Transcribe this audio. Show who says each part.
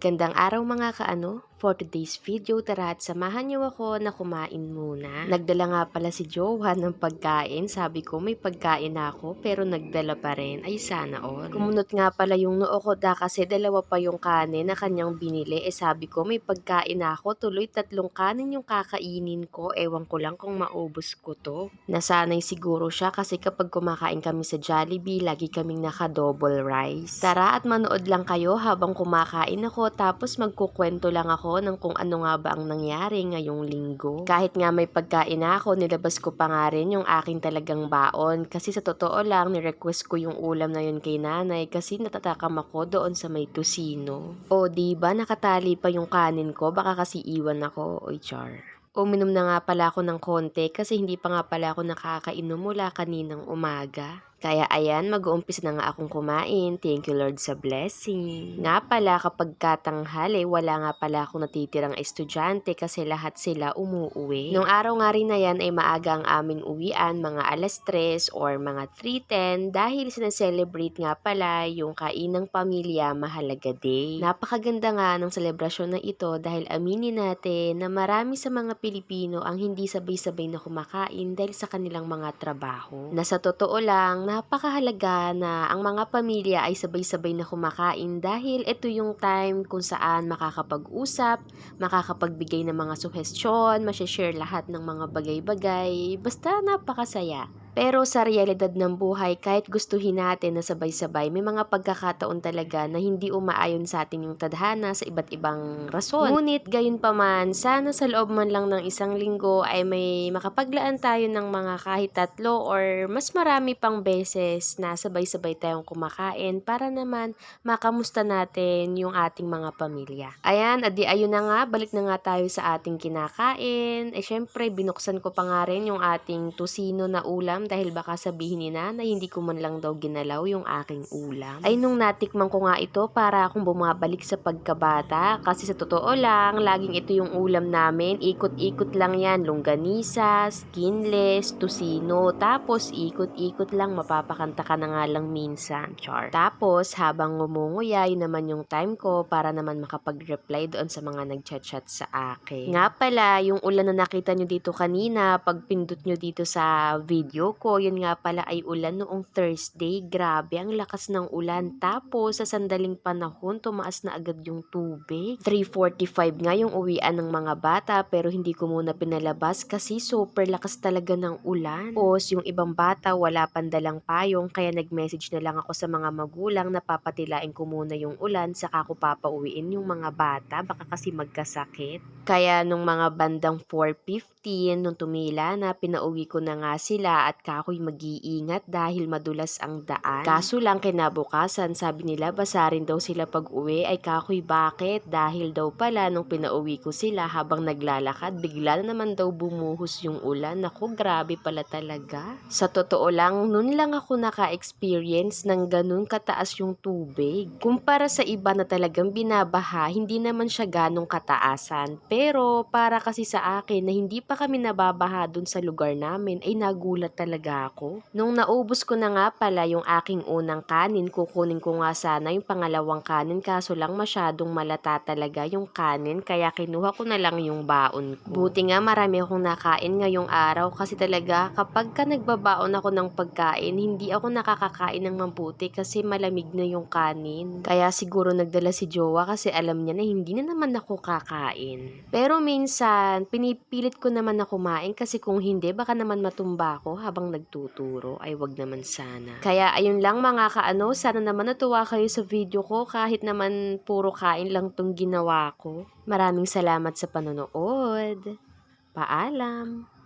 Speaker 1: Magandang araw mga kaano. For today's video, tara at samahan niyo ako na kumain muna. Nagdala nga pala si Johan ng pagkain. Sabi ko may pagkain ako pero nagdala pa rin. Ay sana all. Kumunot nga pala yung noo ko da kasi dalawa pa yung kanin na kanyang binili. Eh sabi ko may pagkain ako. Tuloy tatlong kanin yung kakainin ko. Ewan ko lang kung maubos ko to. Nasanay siguro siya kasi kapag kumakain kami sa Jollibee, lagi kaming naka-double rice. Tara at manood lang kayo habang kumakain ako tapos magkukwento lang ako ng kung ano nga ba ang nangyari ngayong linggo. Kahit nga may pagkain ako, nilabas ko pa nga rin yung aking talagang baon kasi sa totoo lang, ni-request ko yung ulam na yun kay nanay kasi natatakam ako doon sa may tusino. O ba nakatali pa yung kanin ko, baka kasi iwan ako, oy char. Uminom na nga pala ako ng konti kasi hindi pa nga pala ako nakakainom mula kaninang umaga. Kaya ayan, mag-uumpisa na nga akong kumain. Thank you Lord sa blessing. Nga pala, kapag katanghali, wala nga pala akong natitirang estudyante kasi lahat sila umuuwi. Nung araw nga rin na yan ay maaga ang aming uwian, mga alas 3 or mga 3.10 dahil sinaselebrate nga pala yung kainang pamilya Mahalaga Day. Napakaganda nga ng selebrasyon na ito dahil aminin natin na marami sa mga Pilipino ang hindi sabay-sabay na kumakain dahil sa kanilang mga trabaho. Na sa totoo lang, napakahalaga na ang mga pamilya ay sabay-sabay na kumakain dahil ito yung time kung saan makakapag-usap, makakapagbigay ng mga suhestyon, share lahat ng mga bagay-bagay, basta napakasaya. Pero sa realidad ng buhay, kahit gustuhin natin na sabay-sabay, may mga pagkakataon talaga na hindi umaayon sa atin yung tadhana sa iba't ibang rason. Ngunit gayon pa man, sana sa loob man lang ng isang linggo ay may makapaglaan tayo ng mga kahit tatlo or mas marami pang beses na sabay-sabay tayong kumakain para naman makamusta natin yung ating mga pamilya. Ayan, adi ayun na nga, balik na nga tayo sa ating kinakain. Eh syempre, binuksan ko pa nga rin yung ating tusino na ulam dahil baka sabihin ni nanay hindi ko man lang daw ginalaw yung aking ulam. Ay nung natikman ko nga ito para akong bumabalik sa pagkabata kasi sa totoo lang, laging ito yung ulam namin. Ikot-ikot lang yan, longganisa, skinless, tusino, tapos ikot-ikot lang, mapapakanta ka na nga lang minsan, char. Tapos habang ngumunguya, naman yung time ko para naman makapag-reply doon sa mga nagchat-chat sa akin. Nga pala, yung ulan na nakita nyo dito kanina, pag pindot nyo dito sa video ko, yun nga pala ay ulan noong Thursday. Grabe, ang lakas ng ulan. Tapos, sa sandaling panahon, tumaas na agad yung tubig. 3.45 nga yung uwian ng mga bata, pero hindi ko muna pinalabas kasi super lakas talaga ng ulan. Tapos, yung ibang bata, wala pandalang payong, kaya nag-message na lang ako sa mga magulang na papatilain ko muna yung ulan, saka ko papauwiin yung mga bata, baka kasi magkasakit. Kaya nung mga bandang 4.15, nung tumila na, pinauwi ko na nga sila at kakoy mag-iingat dahil madulas ang daan. Kaso lang kinabukasan, sabi nila basa rin daw sila pag uwi ay kakoy bakit? Dahil daw pala nung pinauwi ko sila habang naglalakad, bigla na naman daw bumuhos yung ulan. Naku, grabe pala talaga. Sa totoo lang, nun lang ako naka-experience ng ganun kataas yung tubig. Kumpara sa iba na talagang binabaha, hindi naman siya ganong kataasan. Pero para kasi sa akin na hindi pa kami nababaha dun sa lugar namin, ay nagulat talaga ako. Nung naubos ko na nga pala yung aking unang kanin, kukunin ko nga sana yung pangalawang kanin kaso lang masyadong malata talaga yung kanin kaya kinuha ko na lang yung baon ko. Buti nga marami akong nakain ngayong araw kasi talaga kapag ka nagbabaon ako ng pagkain, hindi ako nakakakain ng mabuti kasi malamig na yung kanin. Kaya siguro nagdala si Jowa kasi alam niya na hindi na naman ako kakain. Pero minsan, pinipilit ko naman na kumain kasi kung hindi, baka naman matumba ako habang nagtuturo. Ay, wag naman sana. Kaya ayun lang mga kaano, sana naman natuwa kayo sa video ko kahit naman puro kain lang tong ginawa ko. Maraming salamat sa panonood. Paalam!